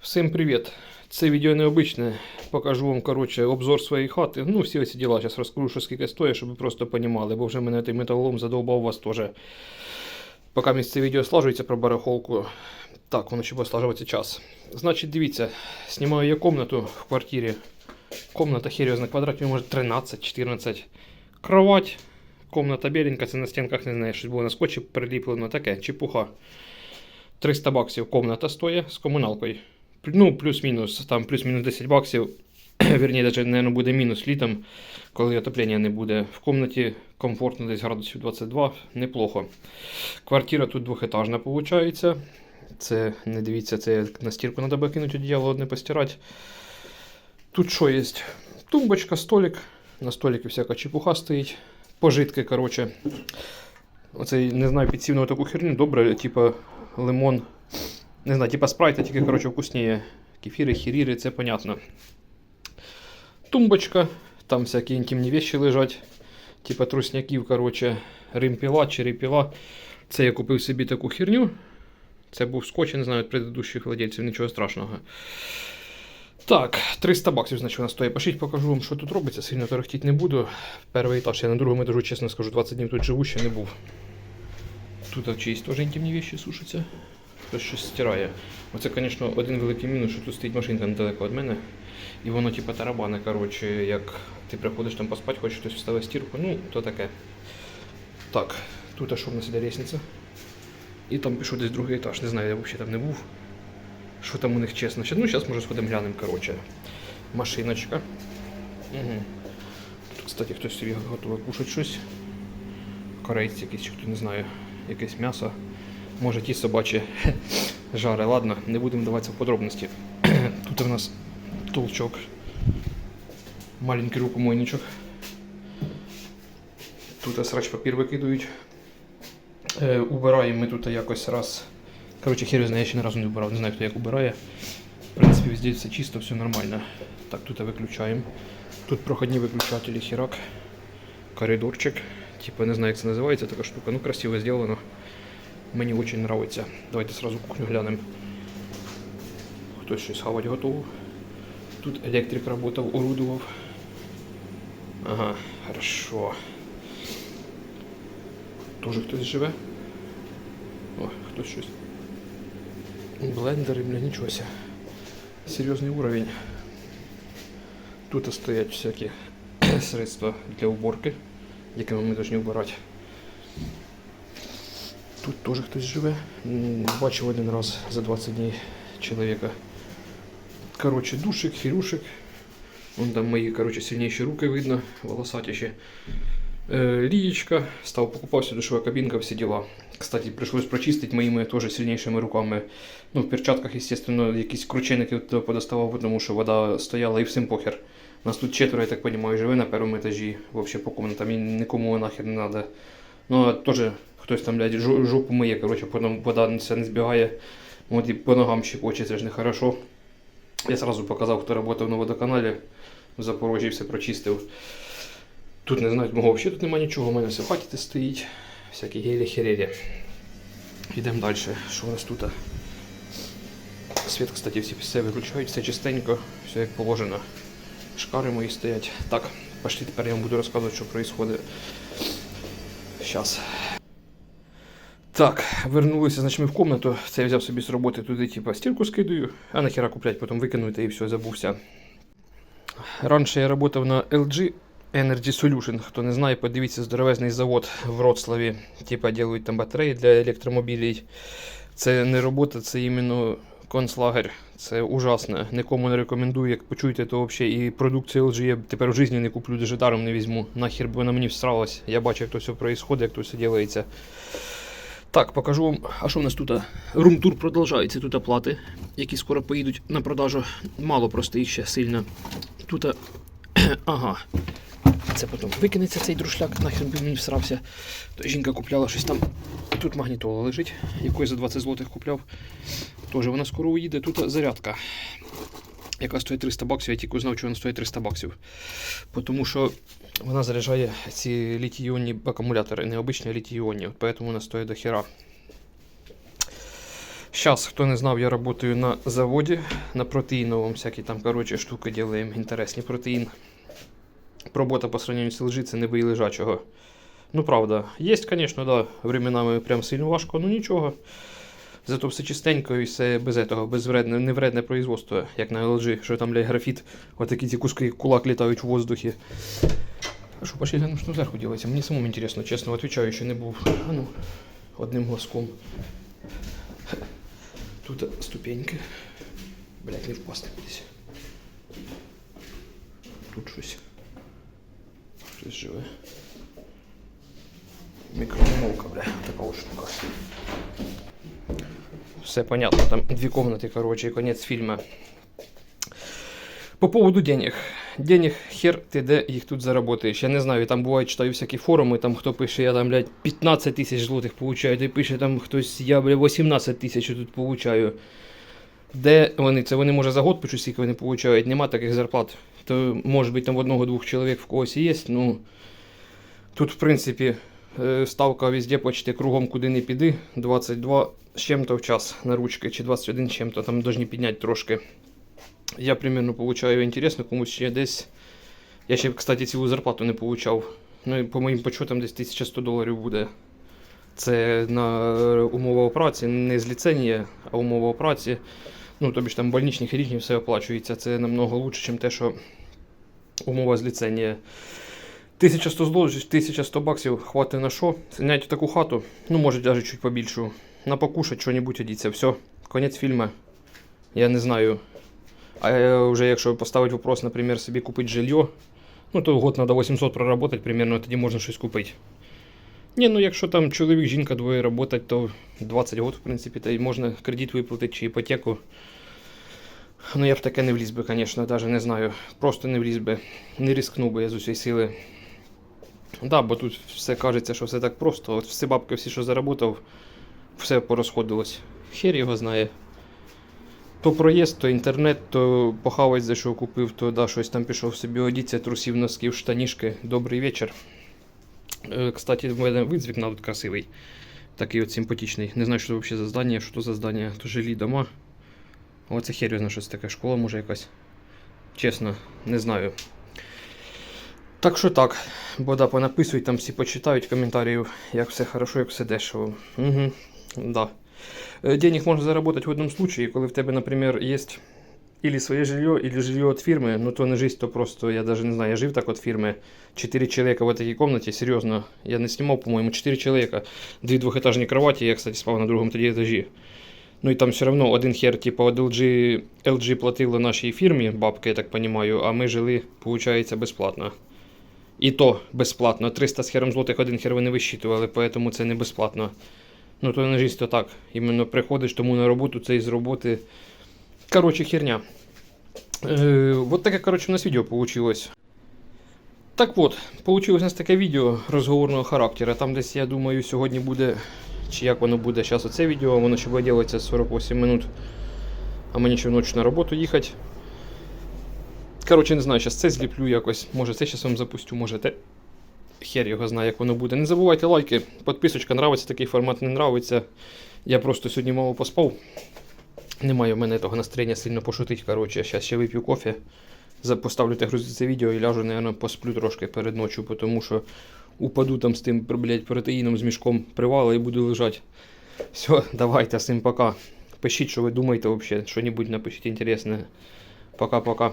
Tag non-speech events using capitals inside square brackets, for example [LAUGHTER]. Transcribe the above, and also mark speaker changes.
Speaker 1: Всім привіт! Це відео необичне. Покажу вам коротше, обзор своєї хати. Ну, всі ці діла. Зараз розкажу, що скільки стоїть, щоб ви просто розуміли, бо вже мене той металолом задовбав вас теж. Поки місце відео слажується про барахолку. Так, воно ще буде слажуватися час. Значить, дивіться, знімаю я комнату в квартирі. Комната серйозна, квадратів може 13-14. Кровать. Комната біленька, це на стінках не знаю, щось було на скотчі приліплено, таке, чепуха. 300 баксів комната стоїть з комуналкою. Ну, плюс-мінус, там плюс-мінус 10 баксів. [CLEARS THROAT] Вірні, навіть, мабуть, буде мінус літом, коли отоплення не буде. В комнаті комфортно десь градусів 22, неплохо. Квартира тут двохетажна, виходить. Це, не дивіться, це на стірку треба кинути одіяло одне постирати. Тут що є? Тумбочка, столик. На столику всяка чепуха стоїть. Пожитки, коротше. Оцей, не знаю, підсів на таку херню, добре, типа лимон. Не знаю, типа спрайта, тільки, коротше, вкусніє. Кефіри, хіріри, це понятно. Тумбочка, там всякі інтимні вещи лежать. Типа трусняків, коротше, римпіла, черепіла. Це я купив собі таку херню. Це був скотч, я не знаю, від предыдущих владельців, нічого страшного. Так, 300 баксів, значить, вона стоїть. Пошіть, покажу вам, що тут робиться. Сильно торохтіть не буду. Перший етаж, я на другому етажу, чесно скажу, 20 днів тут живу, ще не був. Тут чиїсь теж інтимні вещи сушаться. Хтось щось стирає. Оце, звісно, один великий мінус, що тут стоїть машинка недалеко від мене. І воно типа тарабане, коротше, як ти приходиш там поспати, хочеш хтось вставить стірку, ну, то таке. Так, тут а що в нас іде лестниця. І там пішов десь другий етаж. Не знаю, я взагалі там не був. Що там у них чесно. Ну, зараз може сходимо глянемо, коротше. Машиночка. Угу. Тут, кстати, хтось собі готовий кушати щось. Корейці якісь, чи хто не знаю, якесь м'ясо. Може ті собачі [LAUGHS] жари. Ладно, не будемо вдаватися в подробності. [CLEARS THROAT] Тут у нас толчок. Маленький рукомойничок. Тут срач папір викидують. Е, убираємо ми тут якось раз. Коротше, хер знає, я ще ні разу не вбирав, не знаю, хто як убирає. В принципі, везде все чисто, все нормально. Так, тут виключаємо. Тут проходні виключателі херак. Коридорчик. Типа не знаю, як це називається така штука. Ну, красиво зроблено. Мені дуже подобається. Давайте сразу кухню глянемо. Хтось щось хавати готовий. Тут електрик працював, орудував. Ага, хорошо. Тоже хтось живе. О, хтось щось. Блендери, бля, нічого ся. Серйозний уровень. Тут стоять всякі средства для уборки, якими ми повинні вбирати. Тут теж хтось живе. М, Бачив один раз за 20 днів чоловіка. Коротше, душик, фірушик. Вон там мої коротше, сильніші руки видно, волосатіші. Э, Лиечка, стал покупался душевая кабинка, все дела. Кстати, пришлось прочистить моими тоже сильнейшими руками. Ну, в перчатках, естественно, якісь крученики подоставав, тому що вода стояла і всім похер. У Нас тут четверо, я так понимаю, живе на першому етажі, вообще по комнатам, і нікому нахер не надо. Ну, теж хтось там, блядь, жопу миє, короче, потім вода все не збігає. От і по ногам щекоче, це ж нехорошо. Я сразу показав, хто працював на водоканалі в Запорожжі, все прочистив. Тут не знаю, мого взагалі тут немає нічого, у мене все в хаті стоїть. Всякі гелі херелі. Йдемо далі. Що у нас тут? Світ, кстати, всі все виключають, все чистенько, все як положено. Шкари мої стоять. Так, пошли тепер я вам буду розказувати, що відбувається. Зараз. Так, вернулися, значить, ми в комнату. Це я взяв собі з роботи туди, типу, стірку скидаю, а нахера куплять, потім викинути і все, забувся. Раніше я працював на LG Energy Solution. Хто не знає, подивіться здоровезний завод в Вроцлаві. Типа делають там батареї для електромобілів. Це не робота, це іменно концлагер. Це ужасно. Нікому не рекомендую. Як почуєте, то взагалі і продукцію LG я тепер в житті не куплю, даже даром не візьму. Нахер би вона мені всралась. Я бачу, як то все відбувається, як то все робиться. Так, покажу вам, а що в нас тут? Румтур продовжується. Тут оплати, які скоро поїдуть на продажу. Мало просто їх ще сильно. Тут, [CLEARS THROAT] ага. Це потім викинеться цей друшляк, нахер би мені всрався. То жінка купляла щось там. Тут магнітола лежить, яку за 20 злотих купляв. Теж вона скоро уїде. Тут зарядка, яка стоїть 300 баксів. Я тільки знав, що вона стоїть 300 баксів. Тому що вона заряджає ці літій-іонні акумулятори, необичні літій-іонні. От Поэтому вона стоїть до хера. Сейчас, хто не знав, я працюю на заводі, на протеїновому, всякі там, короче, штуки делаем, інтересні протеїн. Робота по сравнению з LG це не бий лежачого. Ну, правда, є, звісно, да, временами прям сильно важко, ну нічого. Зато все чистенько і все без этого, без вредне, не вредне производство, як на LG, що там, блядь, графіт, отакі ці куски кулак літають в воздухі. Хорошо, пошли глянем, что зверху делается. Мне самому интересно, честно, отвечаю, еще не був. А ну, одним глазком. Тут ступеньки. Блять, не впасти кудись. Тут щось. Щось живе. Микроволновка, бля, така от штука. Все понятно, там две комнаты, короче, и конец фильма. По поводу денег. Денег хер ти де їх тут заработаєш. Я не знаю, там буває, читаю всякі форуми, там хто пише, я там, блядь, 15 тисяч злотих получаю, той пише там хтось, я, блядь, 18 тисяч тут получаю. Де вони? Це вони, може, за год пишуть, скільки вони получають, нема таких зарплат. То, може бути, там одного-двох чоловік в когось є, ну. Тут, в принципі, е, ставка везде почти кругом, куди не піди. 22 з чим-то в час на ручки, чи 21 з чим-то, там повинні підняти трошки. Я примерно получаю інтересно, комусь ще десь. Я ще, кстати, цілу зарплату не получав. Ну, по моїм почутам десь 1100 доларів буде. Це на умовах праці, не з ліцензії, а умова праці. Ну, тобі ж там больничні хірургії все оплачується. Це намного лучше, ніж те, що умова з ліцензії. 1100 злотих, 1100 баксів хватить на що? Зняти таку хату, ну, може, навіть чуть побільшу. На покушать, що-небудь одіться. Все, конець фільму. Я не знаю. А е, вже якщо поставити вопрос, наприклад, собі купити жилье, ну то год треба 800 проработати примерно, тоді можна щось купити. Ні, ну якщо там чоловік, жінка двоє працюють, то 20 год, в принципі, та й можна кредит виплатити чи іпотеку. Ну я б таке не вліз би, звісно, навіть не знаю. Просто не вліз би, не ризикнув би я з усієї сили. Да, бо тут все кажеться, що все так просто. От всі бабки, всі, що заработав, все порозходилось. Хер його знає. То проїзд, то інтернет, то похавать за що купив, то да, щось там пішов собі одіться, трусів, носків, штанішки. Добрий вечір. Е, Кстати, в мене вид з вікна красивий. Такий от симпатичний. Не знаю, що це взагалі за здання, що то за здання, то жилі дома. Оце хер знає, щось таке, школа може якась. Чесно, не знаю. Так що так, бо да, понаписують, там всі почитають коментарів, як все хорошо, як все дешево. Угу, да. Э, Денег можно заработать в одном случае, коли в тебе, например, есть или своє жилье, или жилье от фирмы, ну то не жизнь, то просто, я даже не знаю, я жив так от фирмы, 4 человека в этой комнате, серьезно, я не снимал, по-моему, 4 человека, две двухэтажные кровати, я, кстати, спал на другом тоді этажі. Ну і там все равно один хер, типа, от LG, LG платили нашій фірмі, бабки, я так понимаю, а ми жили, получается, безплатно. І то безплатно. 300 з хером злотих один хер вони висчитували, поэтому це не безплатно. Ну, то не жизнь, то так. Іменно приходиш тому на роботу, це із роботи. Коротше, херня. Е, вот таке, коротше, у нас відео получилось. Так от, получилось у нас таке відео розговорного характеру. Там десь, я думаю, сьогодні буде, чи як воно буде зараз оце відео, воно ще буде ділитися 48 минут. А мені ще вночі на роботу їхати. Коротше, не знаю, зараз це зліплю якось. Може це зараз вам запустю, може те. Хер його знає, як воно буде. Не забувайте лайки, підписочка, нравиться такий формат, не нравиться. Я просто сьогодні мало поспав. Немає в мене того настроєння сильно пошутити. Коротше, зараз ще вип'ю кофе. Поставлю те грузити це відео і ляжу, наверное, посплю трошки перед ночью, тому що упаду там з тим, блядь, протеїном, з мішком привала і буду лежати. Все, [LAUGHS] давайте, всім пока. Пишіть, що ви думаєте взагалі. Що-небудь напишіть інтересне. Пока-пока.